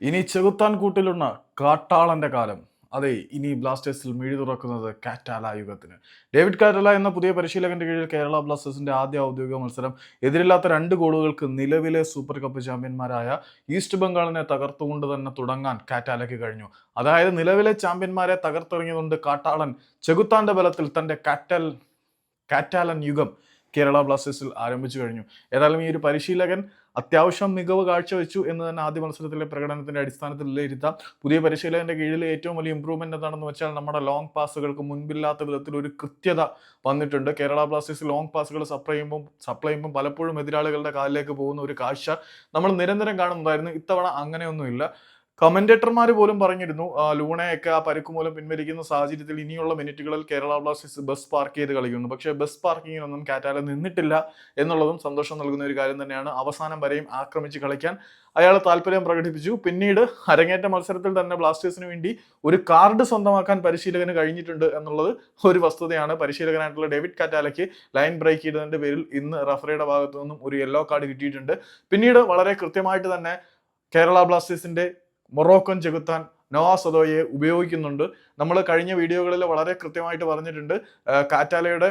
ഇനി ചെകുത്താൻ കൂട്ടിലുള്ള കാട്ടാളന്റെ കാലം. അതെ ഇനി ബ്ലാസ്റ്റേഴ്സിൽ മിഴി തുറക്കുന്നത് കാറ്റാല യുഗത്തിന്. ഡേവിഡ് കാറ്റാല എന്ന പുതിയ പരിശീലകന്റെ കീഴിൽ കേരള ബ്ലാസ്റ്റേഴ്സിന്റെ ആദ്യ ഔദ്യോഗിക മത്സരം. എതിരില്ലാത്ത രണ്ട് ഗോളുകൾക്ക് നിലവിലെ സൂപ്പർ കപ്പ് ചാമ്പ്യന്മാരായ ഈസ്റ്റ് ബംഗാളിനെ തകർത്തുകൊണ്ട് തന്നെ തുടങ്ങാൻ കാറ്റാലയ്ക്ക് കഴിഞ്ഞു. അതായത് നിലവിലെ ചാമ്പ്യന്മാരെ തകർത്തെറിഞ്ഞതുകൊണ്ട് കാട്ടാളൻ ചെകുത്താന്റെ ബലത്തിൽ തന്റെ കാറ്റൽ കാറ്റാലൻ യുഗം കേരള ബ്ലാസ്റ്റേഴ്സിൽ ആരംഭിച്ചു കഴിഞ്ഞു. ഏതായാലും ഈ ഒരു പരിശീലകൻ അത്യാവശ്യം മികവ് കാഴ്ചവെച്ചു എന്ന് തന്നെ ആദ്യ മത്സരത്തിലെ പ്രകടനത്തിന്റെ അടിസ്ഥാനത്തിൽ വിലയിരുത്താം. പുതിയ പരിശീലകന്റെ കീഴിൽ ഏറ്റവും വലിയ ഇമ്പ്രൂവ്മെന്റ് എന്താണെന്ന് വെച്ചാൽ നമ്മുടെ ലോങ് പാസുകൾക്ക് മുൻപില്ലാത്ത വിധത്തിൽ ഒരു കൃത്യത വന്നിട്ടുണ്ട്. കേരള ബ്ലാസ്റ്റേഴ്സ് ലോങ് പാസുകൾ സപ്ലൈ ചെയ്യുമ്പോൾ സപ്ലൈ ചെയ്യുമ്പോൾ പലപ്പോഴും എതിരാളികളുടെ കാലിലേക്ക് പോകുന്ന ഒരു കാഴ്ച നമ്മൾ നിരന്തരം കാണുന്നതായിരുന്നു. ഇത്തവണ അങ്ങനെയൊന്നുമില്ല. കമന്റേറ്റർമാർ പോലും പറഞ്ഞിരുന്നു ലൂണയൊക്കെ ആ പരുക്ക് മൂലം പിൻവലിക്കുന്ന സാഹചര്യത്തിൽ ഇനിയുള്ള മിനിറ്റുകളിൽ കേരള ബ്ലാസ്റ്റേഴ്സ് ബസ് പാർക്ക് ചെയ്ത് കളിക്കുന്നു. പക്ഷേ ബസ് പാർക്കിങ്ങിനൊന്നും കാറ്റാല നിന്നിട്ടില്ല എന്നുള്ളതും സന്തോഷം നൽകുന്ന ഒരു കാര്യം തന്നെയാണ്. അവസാനം വരെയും ആക്രമിച്ച് കളിക്കാൻ അയാൾ താല്പര്യം പ്രകടിപ്പിച്ചു. പിന്നീട് അരങ്ങേറ്റ മത്സരത്തിൽ തന്നെ ബ്ലാസ്റ്റേഴ്സിന് വേണ്ടി ഒരു കാർഡ് സ്വന്തമാക്കാൻ പരിശീലകന് കഴിഞ്ഞിട്ടുണ്ട് എന്നുള്ളത് ഒരു വസ്തുതയാണ്. പരിശീലകനായിട്ടുള്ള ഡേവിഡ് കാറ്റാലയ്ക്ക് ലൈൻ ബ്രേക്ക് ചെയ്തതിന്റെ പേരിൽ ഇന്ന് റഫറിയുടെ ഭാഗത്തു നിന്നും ഒരു യെല്ലോ കാർഡ് കിട്ടിയിട്ടുണ്ട്. പിന്നീട് വളരെ കൃത്യമായിട്ട് തന്നെ കേരള ബ്ലാസ്റ്റേഴ്സിന്റെ മൊറോക്കൻ ചെകുത്താൻ നോവാ സദോയെ ഉപയോഗിക്കുന്നുണ്ട്. നമ്മൾ കഴിഞ്ഞ വീഡിയോകളിൽ വളരെ കൃത്യമായിട്ട് പറഞ്ഞിട്ടുണ്ട്. കാറ്റാലയുടെ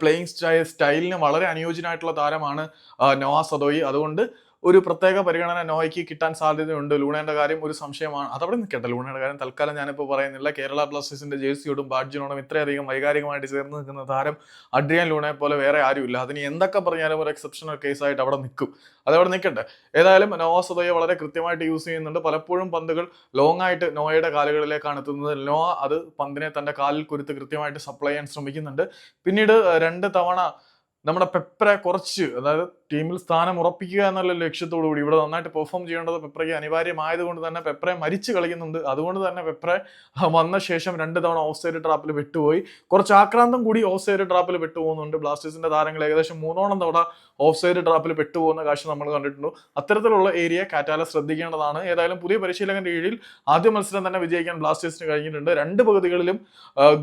പ്ലേയിങ് സ്റ്റൈലിന് വളരെ അനുയോജ്യനായിട്ടുള്ള താരമാണ് നവാസ് നോവാ സദോയി അതുകൊണ്ട് ഒരു പ്രത്യേക പരിഗണന നോയ്ക്ക് കിട്ടാൻ സാധ്യതയുണ്ട്. ലൂണയുടെ കാര്യം ഒരു സംശയമാണ്. അതവിടെ നിൽക്കട്ടെ. ലൂണയുടെ കാര്യം തൽക്കാലം ഞാനിപ്പോൾ പറയുന്നില്ല. കേരള ബ്ലാസ്റ്റേഴ്സിന്റെ ജേഴ്സിയോടും ബാഡ്ജിനോടും ഇത്രയധികം വൈകാരികമായിട്ട് ചേർന്ന് നിൽക്കുന്ന താരം അഡ്രിയൻ ലൂണയെ പോലെ വേറെ ആരുമില്ല. അതിന് എന്തൊക്കെ പറഞ്ഞാലും ഒരു എക്സെപ്ഷണൽ കേസായിട്ട് അവിടെ നിൽക്കും. അതവിടെ നിൽക്കട്ടെ. ഏതായാലും നോവ വളരെ കൃത്യമായിട്ട് യൂസ് ചെയ്യുന്നുണ്ട്. പലപ്പോഴും പന്തുകൾ ലോങ് ആയിട്ട് നോയയുടെ കാലുകളിലേക്കാണ് എത്തുന്നത്. നോവ അത് പന്തിനെ തന്റെ കാലിൽ കുരുത്ത് കൃത്യമായിട്ട് സപ്ലൈ ചെയ്യാൻ ശ്രമിക്കുന്നുണ്ട്. പിന്നീട് രണ്ട് തവണ നമ്മുടെ പെപ്പറെ കുറച്ച് അതായത് ടീമിൽ സ്ഥാനം ഉറപ്പിക്കുക എന്നുള്ള ലക്ഷ്യത്തോടു കൂടി. ഇവിടെ നന്നായിട്ട് പെർഫോം ചെയ്യേണ്ടത് പെപ്രയ്ക്ക് അനിവാര്യമായതുകൊണ്ട് തന്നെ പെപ്രെ മരിച്ചു കളിക്കുന്നുണ്ട്. അതുകൊണ്ട് തന്നെ പെപ്രെ വന്ന ശേഷം രണ്ട് തവണ സൈഡ് ട്രാപ്പിൽ വിട്ടുപോയി കുറച്ച് ആക്രാന്തം കൂടി സൈഡ് ട്രാപ്പിൽ വിട്ടുപോകുന്നുണ്ട് ബ്ലാസ്റ്റേഴ്സിന്റെ താരങ്ങൾ ഏകദേശം മൂന്നോളം തവണ സൈഡ് ട്രാപ്പിൽ പെട്ടുപോകുന്ന കാഴ്ച നമ്മൾ കണ്ടിട്ടുണ്ട്. അത്തരത്തിലുള്ള ഏരിയ കാറ്റാല ശ്രദ്ധിക്കേണ്ടതാണ്. ഏതായാലും പുതിയ പരിശീലകന്റെ കീഴിൽ ആദ്യ മത്സരം തന്നെ വിജയിക്കാൻ ബ്ലാസ്റ്റേഴ്സിന് കഴിഞ്ഞിട്ടുണ്ട്. രണ്ട് പകുതികളിലും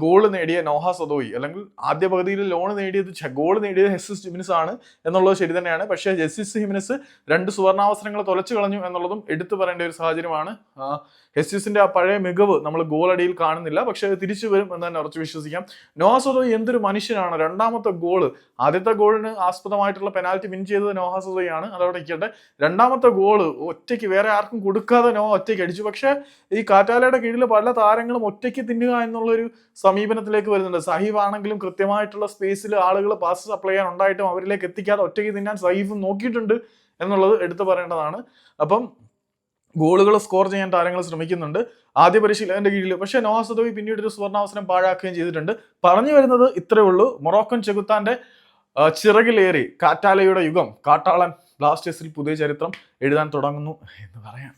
ഗോൾ നേടിയ നോഹ സദോയി അല്ലെങ്കിൽ ആദ്യ പകുതിയിൽ ലോൺ നേടിയത് ഗോൾ നേടിയത് ഹെസ് ജിമിൻസ് ആണ് എന്നുള്ളത് ശരി തന്നെയാണ്. പക്ഷേ ജസ്റ്റിസ് ഹിമിനസ് രണ്ട് സുവർണാവസരങ്ങൾ തുലച്ചു കളഞ്ഞു എന്നുള്ളതും എടുത്തു പറയേണ്ട ഒരു സാഹചര്യമാണ്. ജസ്റ്റിസിന്റെ ആ പഴയ മികവ് നമ്മൾ ഗോളടിയിൽ കാണുന്നില്ല. പക്ഷേ തിരിച്ചു വരും എന്ന് തന്നെ ഉറച്ചു വിശ്വസിക്കാം. നോഹ എന്തൊരു മനുഷ്യനാണ്. രണ്ടാമത്തെ ഗോൾ ആദ്യത്തെ ഗോളിന് ആസ്പദമായിട്ടുള്ള പെനാൽറ്റി വിൻ ചെയ്തത് നോഹാസോദോയാണ് അതവിടെ നിൽക്കട്ടെ രണ്ടാമത്തെ ഗോൾ ഒറ്റയ്ക്ക് വേറെ ആർക്കും കൊടുക്കാതെ നോഹ ഒറ്റയ്ക്ക് അടിച്ചു. പക്ഷേ ഈ കാറ്റാലയുടെ കീഴിൽ പല താരങ്ങളും ഒറ്റയ്ക്ക് തിന്നുക എന്നുള്ളൊരു സമീപനത്തിലേക്ക് വരുന്നുണ്ട്. സഹീബ് ആണെങ്കിലും കൃത്യമായിട്ടുള്ള സ്പേസിൽ ആളുകൾ പാസ് സപ്ലൈ ചെയ്യാൻ ഉണ്ടായിട്ടും അവരിലേക്ക് എത്തിക്കാതെ ഒറ്റയ്ക്ക് തിന്നാൻ സഹീഫ് നോക്കിയിട്ടുണ്ട് എന്നുള്ളത് എടുത്തു പറയേണ്ടതാണ്. അപ്പം ഗോളുകൾ സ്കോർ ചെയ്യാൻ താരങ്ങൾ ശ്രമിക്കുന്നുണ്ട്. ആദ്യ പരിശീലകന്റെ കീഴിൽ പക്ഷേ നോഹ സദോയി പിന്നീട് ഒരു സുവർണാവസരം പാഴാക്കുകയും ചെയ്തിട്ടുണ്ട്. പറഞ്ഞു വരുന്നത് ഇത്രയേ ഉള്ളൂ. മൊറോക്കൻ ചെകുത്താന്റെ ചിറകിലേറി കാറ്റാലയുടെ യുഗം. കാട്ടാളൻ ബ്ലാസ്റ്റേഴ്സിൽ പുതിയ ചരിത്രം എഴുതാൻ തുടങ്ങുന്നു എന്ന് പറയാം.